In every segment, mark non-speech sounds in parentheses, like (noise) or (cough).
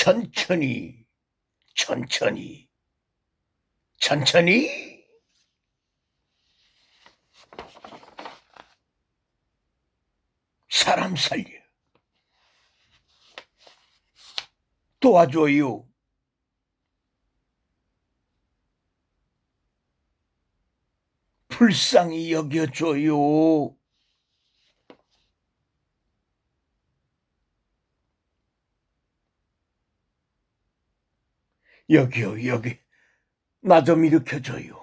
천천히, 천천히, 천천히. 사람 살려. 도와줘요. 불쌍히 여겨줘요. 여기요, 여기. 나 좀 일으켜줘요.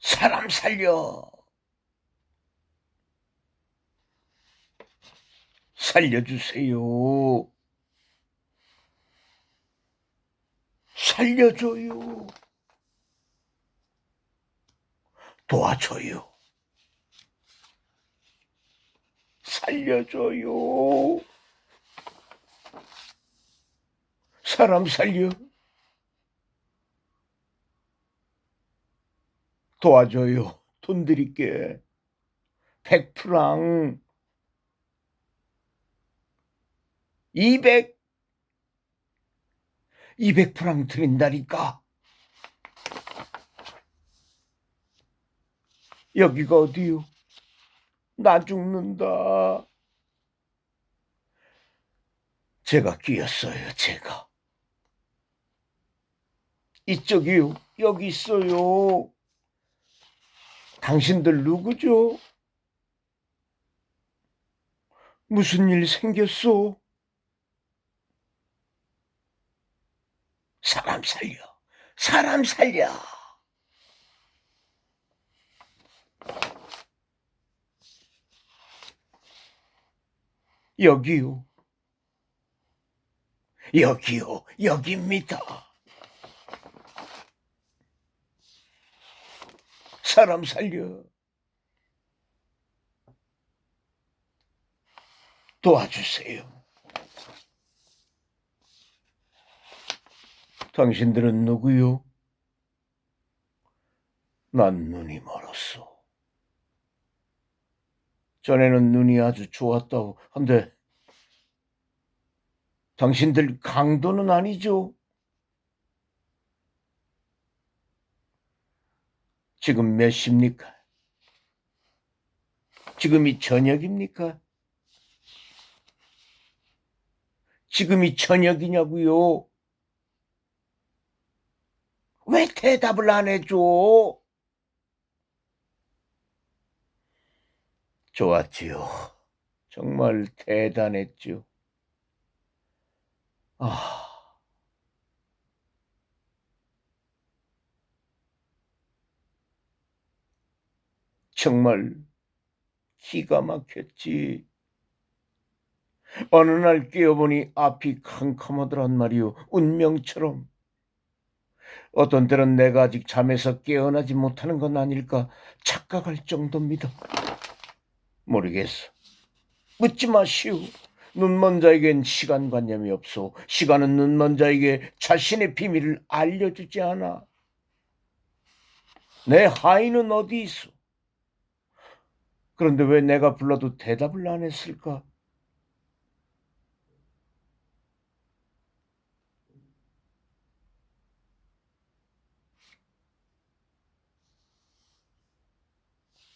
사람 살려. 살려주세요. 살려줘요. 도와줘요. 살려줘요. 사람 살려. 도와줘요. 돈 드릴게. 백프랑. 이백. 이백 프랑 드린다니까. 여기가 어디요? 나 죽는다. 제가 끼었어요, 제가. 이쪽이요, 여기 있어요. 당신들 누구죠? 무슨 일 생겼어? 사람 살려, 사람 살려. 여기요. 여기요, 여기입니다. 사람 살려. 도와주세요. 당신들은 누구요? 난 눈이 멀었어. 전에는 눈이 아주 좋았다고 한데 당신들 강도는 아니죠? 지금 몇 시입니까? 지금이 저녁입니까? 지금이 저녁이냐고요? 왜 대답을 안 해줘? 좋았지요. 정말 대단했죠. 아, 정말 기가 막혔지. 어느 날 깨어보니 앞이 캄캄하더란 말이오. 운명처럼. 어떤 때는 내가 아직 잠에서 깨어나지 못하는 건 아닐까 착각할 정도입니다. 모르겠어. 묻지 마시오. 눈먼 자에겐 시간관념이 없어. 시간은 눈먼 자에게 자신의 비밀을 알려주지 않아. 내 하인은 어디 있어? 그런데 왜 내가 불러도 대답을 안 했을까?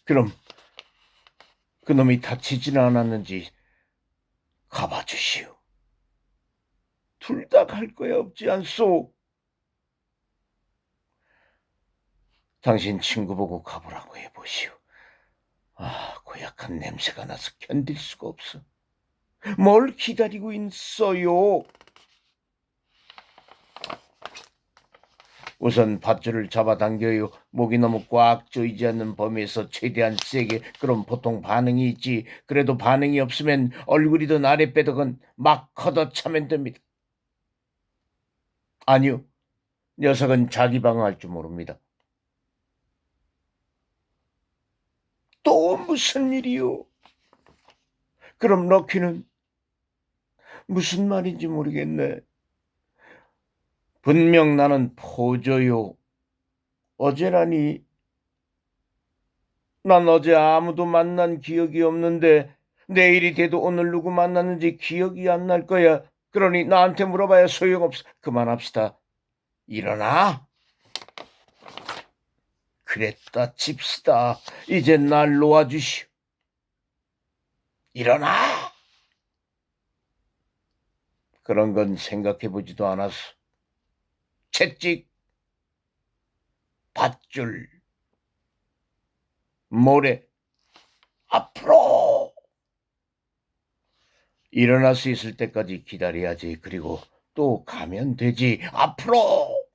그럼 그놈이 다치지는 않았는지 가봐 주시오. 둘 다 갈 거야 없지 않소? 당신 친구 보고 가보라고 해보시오. 아, 고약한 냄새가 나서 견딜 수가 없어. 뭘 기다리고 있어요? 우선 밧줄을 잡아당겨요. 목이 너무 꽉 조이지 않는 범위에서 최대한 세게. 그럼 보통 반응이 있지. 그래도 반응이 없으면 얼굴이든 아랫배덕은 막 걷어차면 됩니다. 아니요. 녀석은 자기 방어할 줄 모릅니다. 또 무슨 일이요? 그럼 럭키는 무슨 말인지 모르겠네. 분명 나는 포조요. 어제라니 난 어제 아무도 만난 기억이 없는데 내일이 돼도 오늘 누구 만났는지 기억이 안 날 거야. 그러니 나한테 물어봐야 소용없어. 그만합시다. 일어나. 그랬다 칩시다. 이제 날 놓아주시오. 일어나. 그런 건 생각해보지도 않았어. 채찍, 밧줄, 모래, 앞으로! 일어날 수 있을 때까지 기다려야지. 그리고 또 가면 되지. 앞으로!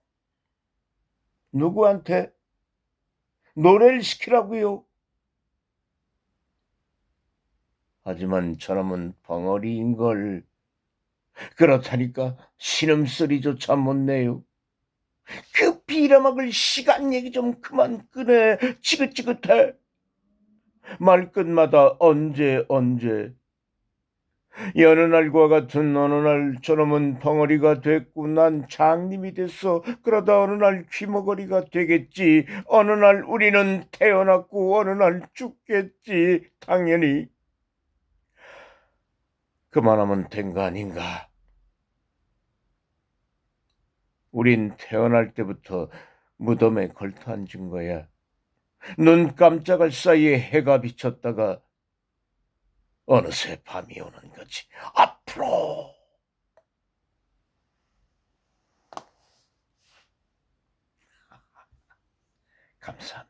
누구한테? 노래를 시키라고요. 하지만 저놈은 벙어리인 걸. 그렇다니까 신음소리조차 못 내요. 그 비라막을 시간 얘기 좀 그만 끄네. 지긋지긋해. 말끝마다 언제 언제. 여느 날과 같은 어느 날 저놈은 벙어리가 됐고 난 장님이 됐어. 그러다 어느 날 귀머거리가 되겠지. 어느 날 우리는 태어났고 어느 날 죽겠지. 당연히. 그만하면 된 거 아닌가. 우린 태어날 때부터 무덤에 걸터 앉은 거야. 눈 깜짝할 사이에 해가 비쳤다가 어느새 밤이 오는 거지. 앞으로! (laughs) 감사합니다.